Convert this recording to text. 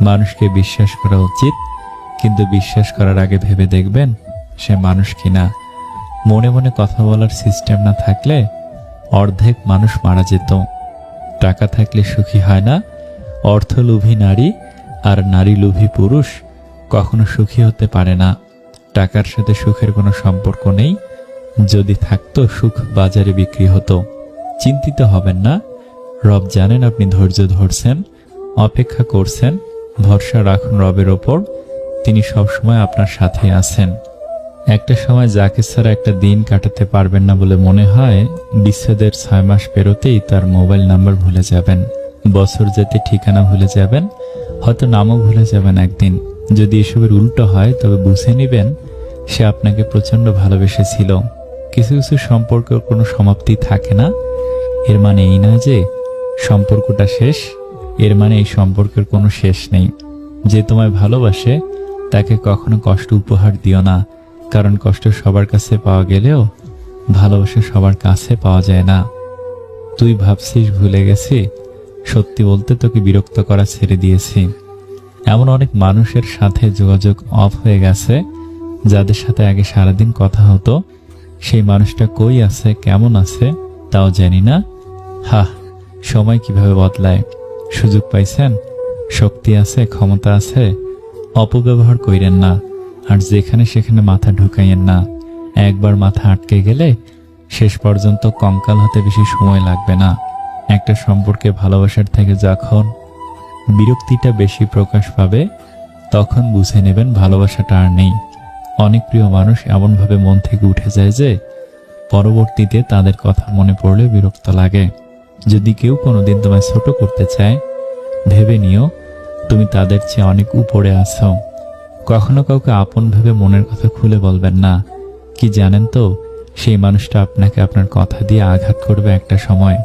মানুষকে বিশ্বাস করা উচিত, কিন্তু বিশ্বাস করার আগে ভেবে দেখবেন সে মানুষ কিনা। মনে মনে কথা বলার সিস্টেম না থাকলে অর্ধেক মানুষ মারা যেত। টাকা থাকলে সুখী হয় না, অর্থলোভী নারী আর নারী লোভী পুরুষ কখনো সুখী হতে পারে না। টাকার সাথে সুখের কোনো সম্পর্ক নেই। যদি থাকতো, সুখ বাজারে বিক্রি হতো। চিন্তিত হবেন না। রব জানেন আপনি ধৈর্য ধরছেন, অপেক্ষা করছেন ভরসা রাখুন রবের ওপর। তিনি সবসময় আপনার সাথে আছেন। একটা সময় যাকে ছাড়া একটা দিন কাটাতে পারবেন না বলে মনে হয়, বিচ্ছেদের ছয় মাস পেরোতেই তার মোবাইল নাম্বার ভুলে যাবেন। বছর যেতে ঠিকানা ভুলে যাবেন, হয়তো নামও ভুলে যাবেন একদিন। যদি এসবের উল্টো হয়, তবে বুঝে নেবেন, সে আপনাকে প্রচণ্ড ভালোবেসেছিল। কিছু কিছু সম্পর্কের কোনো সমাপ্তি থাকে না। এর মানে এই না যে সম্পর্কটা শেষ এর মানে এই সম্পর্কের কোনো শেষ নেই। যে তোমায় ভালোবাসে, তাকে কখনো কষ্ট উপহার দিও না, কারণ কষ্ট সবার কাছে পাওয়া গেলেও ভালোবাসা সবার কাছে পাওয়া যায় না। তুই ভাবছিস ভুলে গেছি, সত্যি বলতে তোকে বিরক্ত করা ছেড়ে দিয়েছি। এমন অনেক মানুষের সাথে যোগাযোগ অফ হয়ে গেছে, যাদের সাথে আগে সারাদিন কথা হতো, সেই মানুষটা কই আছে, কেমন আছে, তাও জানি না। হা সময় কীভাবে বদলায়? সুযোগ পাইছেন, শক্তি আছে, ক্ষমতা আছে, অপব্যবহার কইরেন না, আর যেখানে সেখানে মাথা ঢুকাইয়েন না। একবার মাথা আটকে গেলে শেষ পর্যন্ত কঙ্কাল হতে বেশি সময় লাগবে না। একটা সম্পর্কে ভালোবাসার থেকে যখন বিরক্তিটা বেশি প্রকাশ পাবে, তখন বুঝে নেবেন ভালোবাসাটা আর নেই। অনেক প্রিয় মানুষ এমনভাবে মন থেকে উঠে যায় যে, পরবর্তীতে তাদের কথা মনে পড়লে বিরক্ত লাগে। যদি কেউ কোনোদিন তোমায় ছোট করতে চায়, ভেবে নিও, তুমি তাদের চেয়ে অনেক উপরে আছো। কখনো কাউকে আপন ভেবে মনের কথা খুলে বলবেন না। কি জানেন তো, সেই মানুষটা আপনাকে আপনার কথা দিয়ে আঘাত করবে একটা সময়।